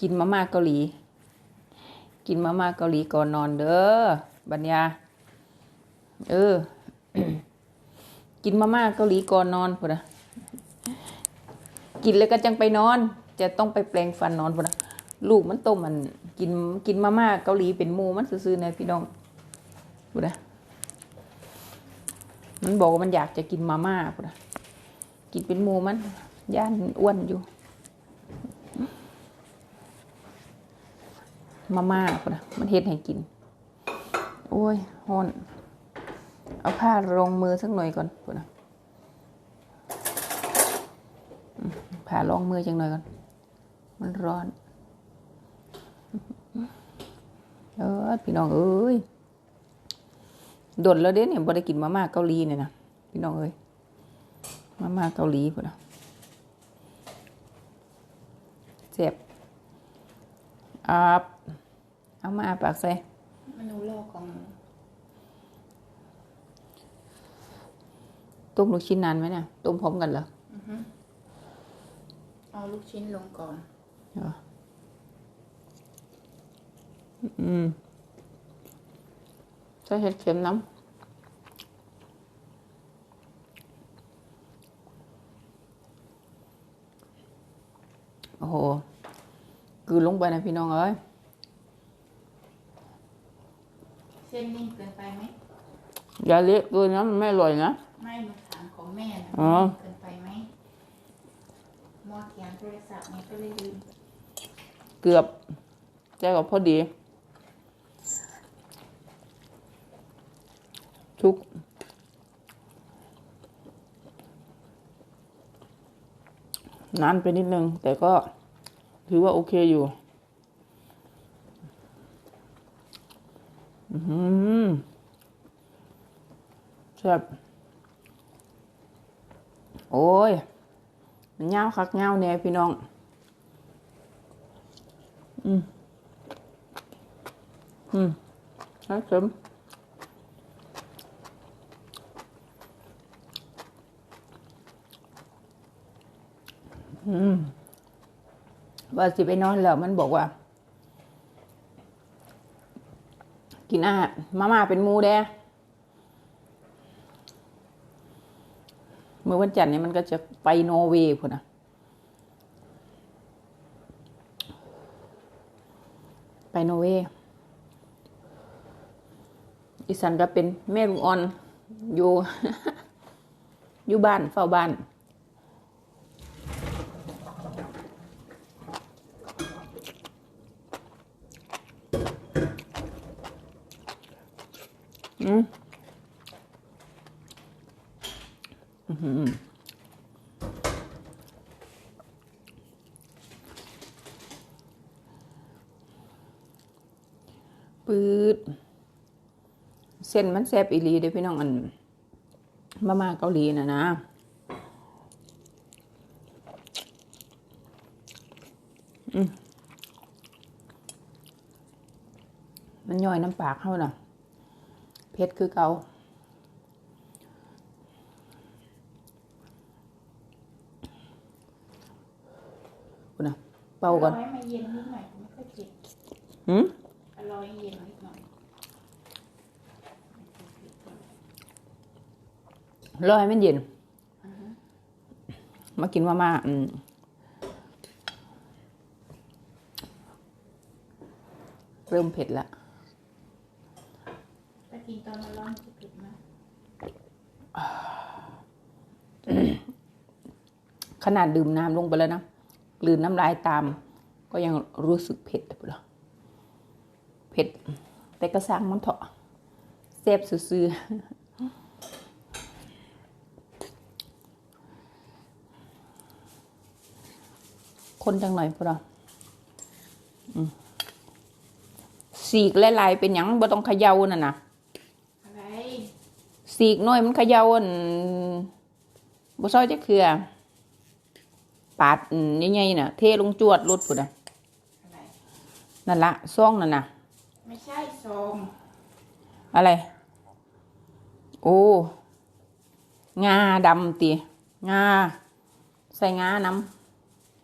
กินมาม่าเกาหลี กินมาม่าเกาหลีก่อนนอนเด้อบัญญาเออ กินมาม่าเกาหลีก่อนนอนพุ่นนะกินแล้วก็จังไปนอน จะต้องไปแปลงฟันนอนพุ่นนะลูกมันต้มมันกินกินมาม่าเกาหลีเป็นหมูมันซื่อๆนะพี่น้องพุ่นนะมันบอกว่ามันอยากจะกินมาม่าพุ่นนะกินเป็นหมูมันย่านอ้วนอยู่ มาม่าพุ่นนะมันเฮ็ดให้กิน โอ้ยฮ้อนเอาผ้ารองมือสักหน่อยก่อนพุ่นนะผ้ารองมือจังหน่อยก่อน มันร้อน เออพี่น้องเอ้ยโดนแล้วเด้เนี่ยบ่ได้กินมาม่าเกาหลีเนี่ยนะพี่น้องเอ้ยมาม่าเกาหลีพุ่นนะเจ็บอาบ เอามาอาปากใส่เมนูแรกของต้มลูกชิ้นนานไหมเนี่ยต้มพร้อมกันเหรอเอาลูกชิ้นลงก่อนเหรออืมใส่เห็ดเข็มน้ำโอ้โหกลืนลงไปนะพี่น้องเอ้ย เส้นนิ่มเกินไปไหมอย่าเละเกินนะมันไม่อร่อยนะ ไม่มาถามของแม่นะอ๋อนิ่มเกินไปไหมมอเขียนโทรศัพท์ไงก็เลยลืมเกือบใจกับพอดี ทุก นานไปนิดนึง แต่ก็ถือว่าโอเคอยู่ อือหือ แซ่บโอ้ยมันเงาวคักเงาวแน่พี่น้องอืมครับผมอืมว่าสิไปนอนแล้วมันบอกว่า กินอาหารมาม่าเป็นมูแดเมื่อวันจันทร์เนี่ยมันก็จะไปนอร์เวย์พุ่นนะไปนอร์เวย์อีสันก็เป็นแม่ลุงออนอยู่ อยู่บ้านเฝ้าบ้าน อืมอื้อหือปืดเส้นมันแซบอีลีเด้พี่น้องอันมามาเกาหลีนะนะมมันย่อยน้ำปากเข้าน่ะ เผ็ดคือเกาคุณน่ะเป่าก่อนอร่อยมาเย็นนิดหน่อยไม่ค่อยเผ็ดหืมอร่อยเย็นนิดหน่อยรอให้มันเย็น มากินมาม่าอืมเริ่มเผ็ดละถ้า กินตอนมันร้อนจะเผ็ดมากขนาดดื่มน้ำลงไปแล้วนะกลืนน้ำลายตาม ก็ยังรู้สึกเผ็ดเลยเผ็ด แต่ก็สร้างมันเถอะเซฟซื่อคนจังหน่อยพวกเราอืมสีกหลายๆเป็นหยังบ่ต้องเขย่าน่ะนะ สีกน้อยมันเขย่าอันบ่ซอยจักเคือปาดอืมใหญ่ๆน่ะ เทลงจวดรถพุ่นน่ะอะไรนั่นละซ่องนั่นน่ะ ไม่ใช่ซองอะไร โอ้งาดำตีงา ใส่งาน้ำ